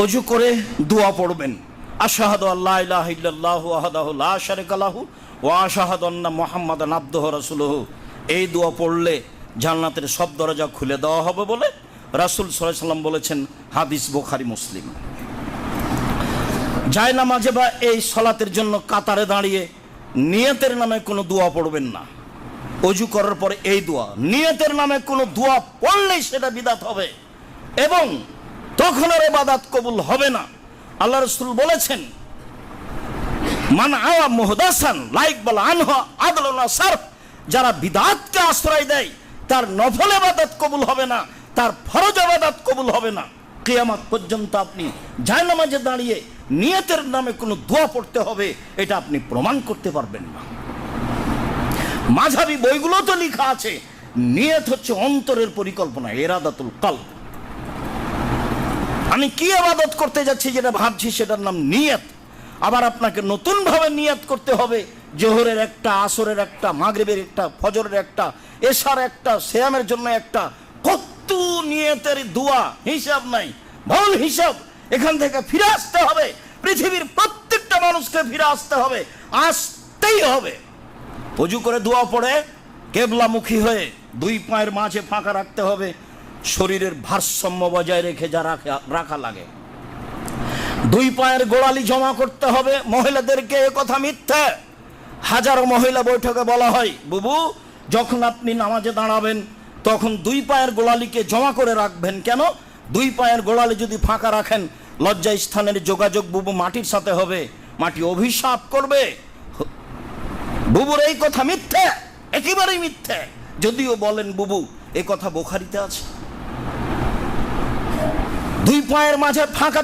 অজু করে দোয়া পড়বেন। আশাহাদু আল্লাহ ইলাহা ইল্লাল্লাহু আহাদাহু লা শারিকা লাহু ওয়া আশাহাদু আন্না মুহাম্মাদান আবদুহু রাসূলুহু। এই দোয়া পড়লে জান্নাতের সব দরজা খুলে দেওয়া হবে বলে রাসূল সাল্লাল্লাহু আলাইহি বলেছেন, হাদিস বুখারী, মুসলিম। যায় নামাজে বা এই সলাতের জন্য কাতারে দাঁড়িয়ে নিয়তের নামে কোনো দোয়া পড়বেন না। অজু করার পরে এই দোয়া, নিয়তের নামে কোনো দোয়া পড়লেই সেটা বিদাত হবে। এবং তখন আর এবাদাত কবুল হবে না। আল্লাহ রসুল বলেছেন, মান আওয়া মুহদাসান, লাইক বল যারা বিদাতকে আশ্রয় দেয়, তার নফল এবাদত কবুল হবে না, তার ফরজ এবাদত কবুল হবে না। কিয়ামত পর্যন্ত আপনি জায়নামাজে দাঁড়িয়ে নিয়তের নামে কোনো দোয়া পড়তে হবে, এটা আপনি প্রমাণ করতে পারবেন না। মাঝাবি বইগুলো তো লেখা আছে, নিয়ত হচ্ছে অন্তরের পরিকল্পনা, এরাদাতুল আমি কি আবাদত করতে যাচ্ছি যেটা ভাবছি সেটার নাম নিয়ত। আবার আপনাকে নতুনভাবে নিয়ত করতে হবে। জোহরের একটা, আসরের একটা, মাগরিবের একটা, ফজরের একটা, এশার একটা শ্যামের জন্য একটা। কত নিয়তের দোয়া, হিসাব নাই। ভুল হিসাব। এখান থেকে ফিরে আসতে হবে। পৃথিবীর প্রত্যেকটা মানুষকে ফিরে আসতে হবে। আসতেই হবে। অজু করে দোয়া পড়ে, কেবলামুখী হয়ে দুই পায়ের মাঝে ফাঁকা রাখতে হবে। শরীরের ভারসাম্য বজায় রেখে যা রাখা রাখা লাগে। দুই পায়ের গোড়ালি জমা করতে হবে। মহিলাদেরকে এ কথা মিথ্যে। হাজারো মহিলা বৈঠকে বলা হয়, বুবু, যখন আপনি নামাজে দাঁড়াবেন, তখন দুই পায়ের গোড়ালিকে জমা করে রাখবেন। কেন? দুই পায়ের গোড়ালি যদি ফাঁকা রাখেন লজ্জা স্থানের যোগাযোগ বুবু মাটির সাথে হবে। মাটি অভিশাপ করবে। বুবুর এই কথা মিথ্যে। একেবারেই মিথ্যে। যদিও বলেন, বুবু, এ কথা বোখারিতে আছে। দুই পায়ের মাঝে ফাঁকা